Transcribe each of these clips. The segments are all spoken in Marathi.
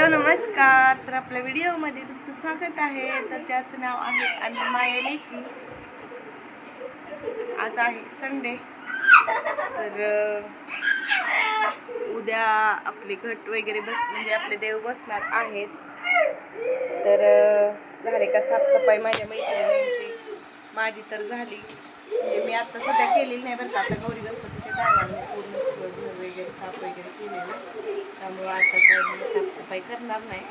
हॅलो नमस्कार. तर आपल्या व्हिडिओमध्ये तुमचं स्वागत आहे. तर त्याचं नाव आहे आणि माया लेखी. आज आहे संडे. तर उद्या आपले घट वगैरे बस म्हणजे आपले देव बसणार आहेत. तर झाले का साफसफाई माझ्या मैत्रिणींची? माझी तर झाली. म्हणजे मी आता सध्या केलेली नाही बरं का. आता गौरी गणपतीच्या टायमाला वगैरे साफ वगैरे केलेलं त्यामुळं आता काय साफसफाई करणार नाही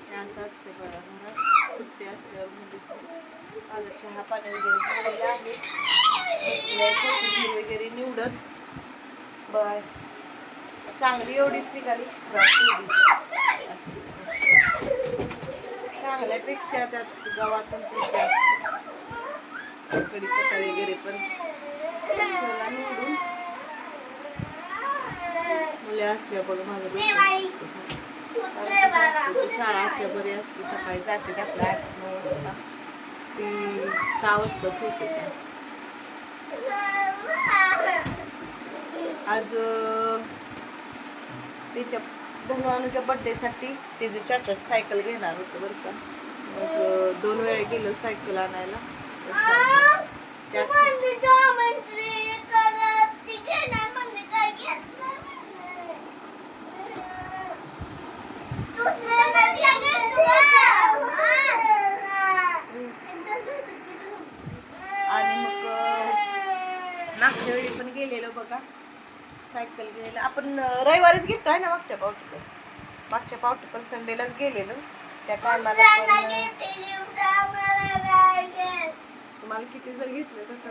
हे असं असते बघा घरात सुट्टी असल्यावर म्हणजे माझं चहा पाणी वगैरे झालेलं आहे बसल्या कोथिंबीर वगैरे निवडत बर चांगली एवढीच निघाली. अशी. चांगल्यापेक्षा त्यात गावातून ते वगैरे पण. निवडून. मुले असल्या बघ माझं शाळा असल्या बरी असते. सकाळी जाते ते आठ नऊ वाजता. ती सहा वाजताच होते आज तिच्या धनवानूच्या बड्डेसाठी तिचे चाचा सायकल घेणार होतं बरं का. मग दोन वेळा गेलो सायकल आणायला. आणि मग मागच्या वेळी पण गेलेलो बघा. सायकल घ्यायला. आपण रविवारीच घेतो आहे ना मागच्या पावटी पण मागच्या पावटी पण संडेलाच गेलेलो. त्या टायमाला पण तुम्हाला किती जर घेतलं तर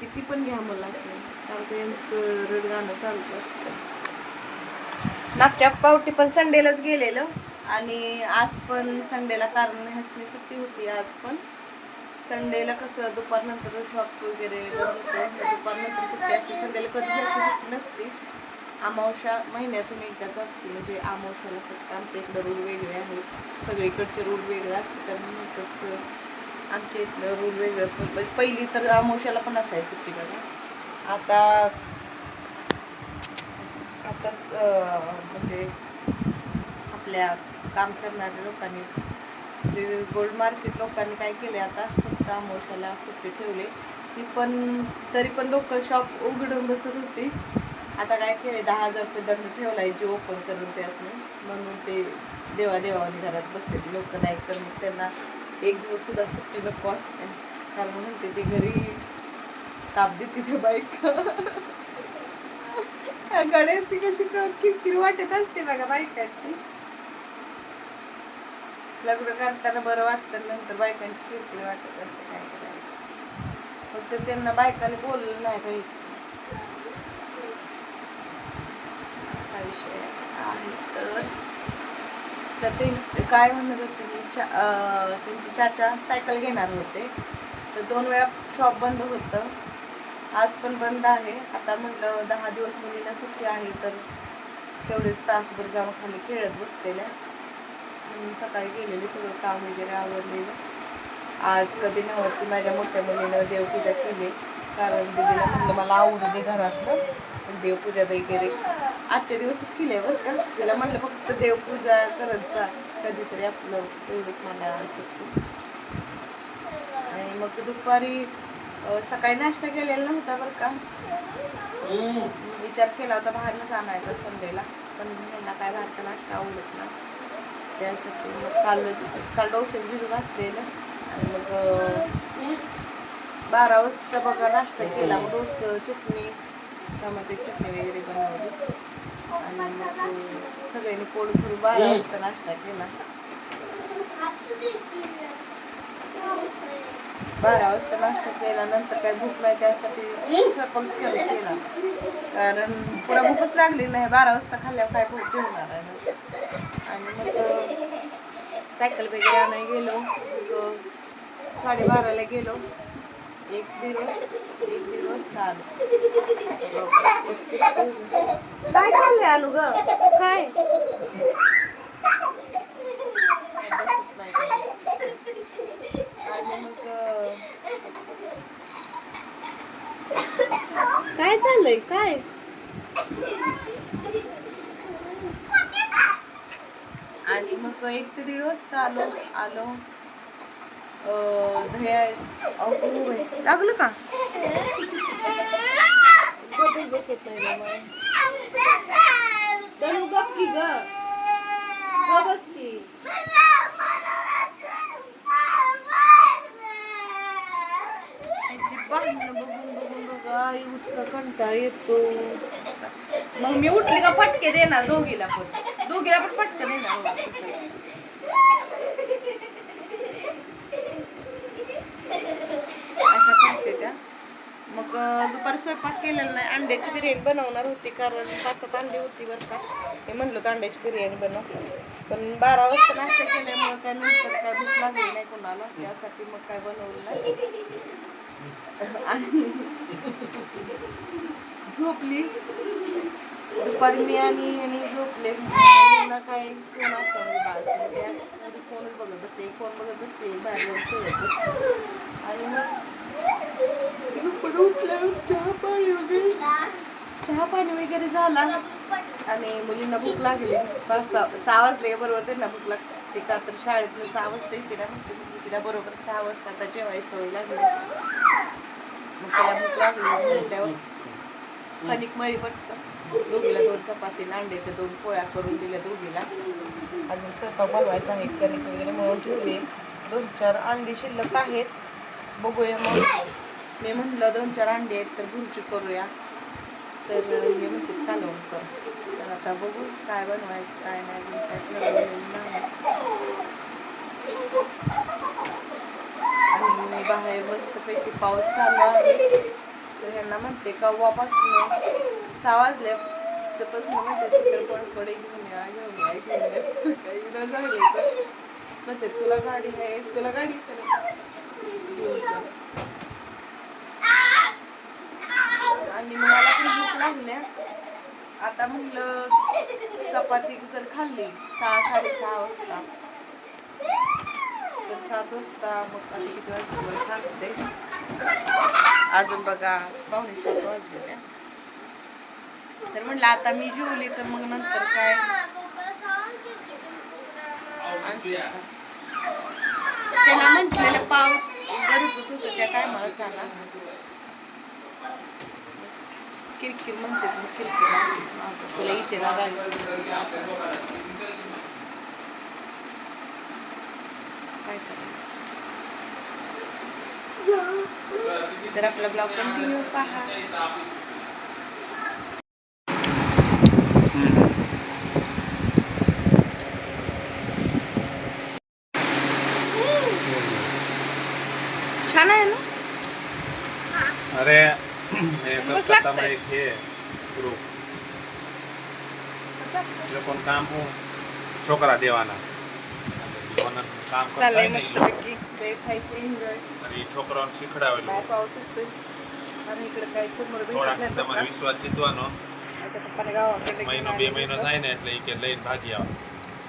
किती पण घ्या मला असं. चालतं यांचं रड गाणं चालत असतं. मागच्या पावटी पण संडेलाच गेलेलो. आणि आज पण संडेला कारण हसणी सुट्टी होती आज पण. संडेला कसं दुपारनंतर शॉप वगैरे दुपारनंतर सुट्टी असते. संडेला कधी जास्त सुट्टी नसते. अमावश्या महिन्यातून एकदाच असते. म्हणजे अमावश्याला फक्त आमच्या इकडं रूल वेगळे आहेत. सगळीकडचे रूल वेगळे असते त्यामुळे इकडचं आमच्या इथलं रूल वेगळं पण पहिली तर अमावश्याला पण असाय सुट्टी बघा. आता आता स- म्हणजे आपल्या काम करणाऱ्या लोकांनी ते गोल्ड मार्केट लोकांनी काय केले आता? फक्त अमावस्याला सुट्टी ठेवले. ती पण तरी पण लोक शॉप उघडून बसत होती. आता काय केले दहा हजार रुपये दंड ठेवलाय जे ओपन करून ते असं. म्हणून ते देवा देवाने घरात बसते लोक नाही तर मग त्यांना एक दिवस सुद्धा सुट्टी नको असते. कारण म्हणते ते घरी ताप देते ते बाईक. गणेश ती कशी किरकिर वाटत असते बघा बायकाची. लग्न करताना बरं वाटतं नंतर बायकांची किरकिर वाटत असते काय करायचं. फक्त त्यांना बायकांनी बोललं नाही पाहिजे. असा विषय आहे. तर तर ते काय म्हणत होते मी चा त्यांचे चाचा सायकल घेणार होते. तर दोन वेळा शॉप बंद होतं. आज पण बंद आहे. आता म्हटलं दहा दिवस मुलीला सुट्टी आहे तर तेवढेच तासभर जाऊन खाली खेळत बसलेल्या. सकाळी गेलेले सगळं काम वगैरे आवडलेलं आज कधी नव्हती माझ्या मोठ्या मुलीनं देवपूजा केली. कारण दीदीला म्हटलं मला आवडू दे घरातलं. देवपूजा वगैरे आजच्या दिवसच केली बरं का. तिला म्हटलं फक्त देवपूजा करत जा. कधीतरी आपलं तेवढंच मला सुट्टी. आणि मग दुपारी सकाळी नाश्ता केलेला नव्हता बरं का. विचार केला होता बाहेरनंच आणायचा संडेला. पण यांना काय बाहेरचा नाश्ता आवडत नाही. त्यासाठी मग काल काल डोसेच भिजू घातलेलं. आणि मग बारा वाजता बघा नाश्ता केला. मग डोस चटणी टमाटे चटणी वगैरे बनवली. आणि मग सगळ्यांनी पोट भरून बारा वाजता नाश्ता केला. बारा वाजता नाश्ता केला. नंतर काय भूक नाही त्यासाठी केला केला कारण पुन्हा भूकच लागली नाही. बारा वाजता खाल्ल्यावर काय भूक जेवणार आहे ना? आणि मग सायकल वगैरे आणाय गेलो. मग साडेबाराला गेलो. एक दिवस एक दीड वाजता काय चाललंय आलू ग? काय? आणि मग काय चाललंय? काय? आणि मग एक ते दीड वाजता आलो आलो. दह्या लागलं का? गप्पच मग. गप की ग. की. बघून बघून बघा इतका कंटाळ येतो. मग मी उठली का फटके देणार दोघीला पण. गेला पण पटकन देणार बघा. अशा करते त्या मग दुपार दुपारी स्वयंपाक केलेला नाही. अंड्याची बिर्याणी बनवणार होती कारण पाच सात अंडी होती बरं का. मी म्हणलं तर अंड्याची बिर्याणी बनव. पण बारा वाजता नाश्ता केल्यामुळे काय नंतर काय भूक लागली नाही कोणाला. त्यासाठी मग काय बनवलं नाही. आणि झोपली. दुपारी मी आणि आणि झोपले. ना काय फोन असतो त्या म्हणजे फोनच बघत बसले एक फोन बघत बसले एक बाहेर जाऊन खेळत बसले आणि मग उठल्यावर चहा पाणी वगैरे चहा पाणी वगैरे झाला. आणि मुलींना भूक लागली. सहा वाजले बरोबर त्यांना भूक लागते. का तर शाळेतनं सहा वाजता म्हणते मग तिला बरोबर सहा वाजता आता जेवायची सवय लागली. मग त्याला भूक लागली. म्हटल्यावर कणिक मळी पटकन. दोघीला दोन चपाती अंड्याच्या दोन पोळ्या करून दिल्या दोघीला. अजून स्वयंपाक बनवायचा आहे कणिक वगैरे म्हणून ठेवले दोन चार अंडी शिल्लक आहेत. बघूया मग. मी म्हटलं दोन चार अंडी आहेत तर भुर्जी करूया. तर हे म्हणते कालवण कर तर आता बघू काय बनवायचं काय नाही अजून काय ठरवलेलं नाही. आणि मी बाहेर मस्तपैकी पाऊस चालू आहे. तर ह्यांना म्हणते कव्वापासून. सहा वाजल्यापासून म्हणते चिकन पडपडे घेऊन या घेऊन या घेऊन या. काही विधान झाले म्हणते तुला गाडी आहे तुला गाडी आणि मग मला पण भूक लागल्या आता म्हणलं चपाती जर खाल्ली सहा साडेसहा वाजता. तर सात वाजता मग आता किती वाजता? सांगते अजून बघा पाहुणे सात वाजले तर म्हणलं आता मी जेवली तर मग नंतर काय? त्याला म्हटलेलं पाव गरजत होतं त्या टायमाला झाला किरकिर म्हणते मग किरकिर तुला इथे ना काय करायचं? तर आपला ब्लॉग कंटिन्यू पहा. करता लागतंय. एक हे ग्रुप એટલે કોણ કામ હું છોકરા દેવાના જીવનનું કામ કરતા चाललंय હોય ને मस्त ઈ લોકો. पैकी वेळ खायची एन्जॉय અને એ છોકરાઓને શીખડાવેલું बाहेर पाऊस येतोय आणि इकडे काय चुरमुर થોડાક भेटत नाही તમારે વિશ્વાસ જીતવાનો आता पप्पाने गावाकडे મહિનો બે મહિનો થાય ને એટલે એ કે લઈને ભાગી આવો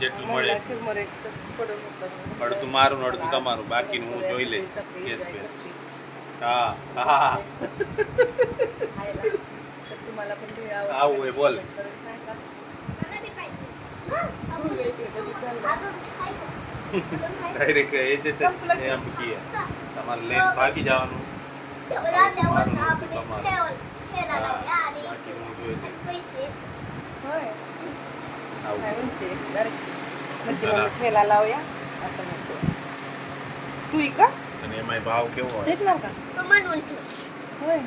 જેટલું મળે એટલું. चुरमुर एक तसंच पडून होतं અડધું મારું ને અડધું તમારું બાકીનું હું જોઈ લઈશ કેસ બેસ હા હા खायला तर तुम्हाला पण भेळ आवडते. આવું હોય બોલ करून सांगा. बघूया इकडे कधी चाललंय. ડાયરેક્ટ એ છે તે એમ કીએ તમારે લઈને ભાગી જવાનું મારું ને અડધું તમારું હા બાકી હું જોઈ લઈશ होय આવું काय म्हणते डायरेक्ट म्हणजे चला. मग ठेला लावूया आता म्हणतो तू का અને એમાં ભાવ કેવો હોય કેટલો કા કમન ઊંચો હોય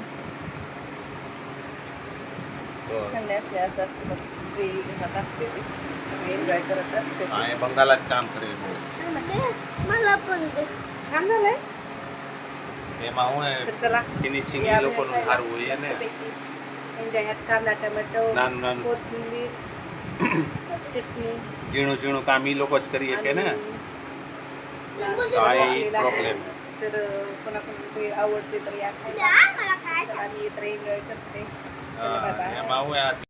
ઝીણું ઝીણું કામ એ લોકો જ કરીએ કે ને પ્રોબ્લેમ तर कोणाकोणाला ते आवडते तर या खायला. तर आम्ही इतर एन्जॉय करते. चला,